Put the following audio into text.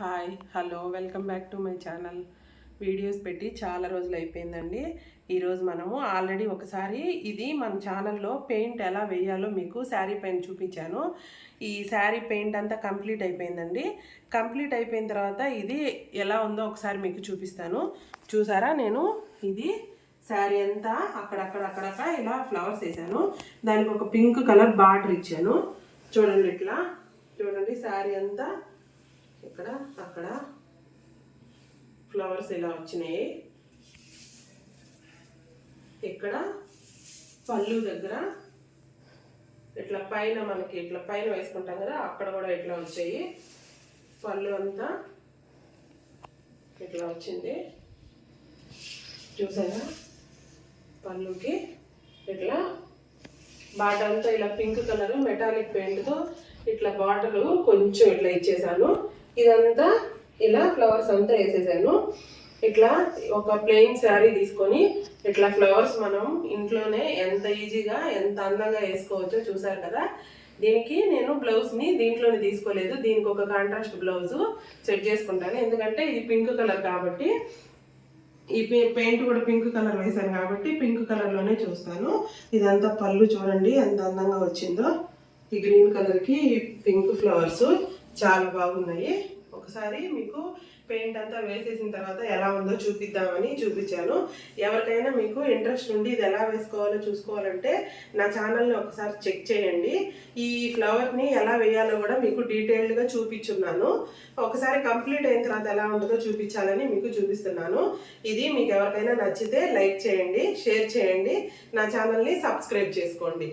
Hi hello welcome back to my channel videos పెట్టి చాలా రోజులు అయిపోయిందండి. ఈరోజు మనము ఆల్రెడీ ఒకసారి ఇది మన ఛానల్లో పెయింట్ ఎలా వేయాలో మీకు శారీ పెయింట్ చూపించాను. ఈ శారీ పెయింట్ అంతా కంప్లీట్ అయిపోయిందండి. కంప్లీట్ అయిపోయిన తర్వాత ఇది ఎలా ఉందో ఒకసారి మీకు చూపిస్తాను. చూసారా? నేను ఇది శారీ అంతా అక్కడక్కడ అక్కడక్కడ ఇలా ఫ్లవర్స్ వేసాను. దానికి ఒక పింక్ కలర్ బార్డర్ ఇచ్చాను. చూడండి ఇట్లా. చూడండి శారీ అంతా ఇక్కడ అక్కడ. ఫ్లవర్స్ ఇలా వచ్చినాయి? ఇక్కడ పళ్ళు దగ్గర. ఇట్లా పైన మనకి ఇట్లా పైన వేసుకుంటాం కదా అక్కడ కూడా ఇట్లా వచ్చాయి. పళ్ళు అంతా ఇట్లా వచ్చింది. చూసారా? పళ్ళుకి ఇట్లా బాట అంతా ఇలా పింక్ కలర్ మెటాలిక్ పెయింట్తో ఇట్లా బాటలు కొంచెం ఇట్లా ఇచ్చేసాను. ఇదంతా ఇలా ఫ్లవర్స్ అంతా వేసేసాను. ఇట్లా ఒక ప్లెయిన్ శారీ తీసుకొని ఇట్లా ఫ్లవర్స్ మనం ఇంట్లోనే ఎంత ఈజీగా ఎంత అందంగా వేసుకోవచ్చో చూసారు కదా? దీనికి నేను బ్లౌజ్ని దీంట్లోనే తీసుకోలేదు. దీనికి ఒక కాంట్రాస్ట్ బ్లౌజ్ సెట్ చేసుకుంటాను. ఎందుకంటే ఇది పింక్ కలర్ కాబట్టి ఈ పెయింట్ కూడా పింక్ కలర్ వేసాను కాబట్టి పింక్ కలర్లోనే చూస్తాను. ఇదంతా పళ్ళు చూడండి ఎంత అందంగా వచ్చిందో. ఈ గ్రీన్ కలర్కి పింక్ ఫ్లవర్స్ చాలా బాగున్నాయి. ఒకసారి మీకు పెయింట్ అంతా వేసేసిన తర్వాత ఎలా ఉందో చూపిద్దామని చూపించాను. ఎవరికైనా మీకు ఇంట్రెస్ట్ ఉండి ఇది ఎలా వేసుకోవాలో చూసుకోవాలంటే నా ఛానల్ని ఒకసారి చెక్ చేయండి. ఈ ఫ్లవర్ని ఎలా వేయాలో కూడా మీకు డీటెయిల్డ్గా చూపించున్నాను. ఒకసారి కంప్లీట్ అయిన తర్వాత ఎలా ఉంటుందో చూపించాలని మీకు చూపిస్తున్నాను. ఇది మీకు ఎవరికైనా నచ్చితే లైక్ చేయండి షేర్ చేయండి. నా ఛానల్ని సబ్స్క్రైబ్ చేసుకోండి.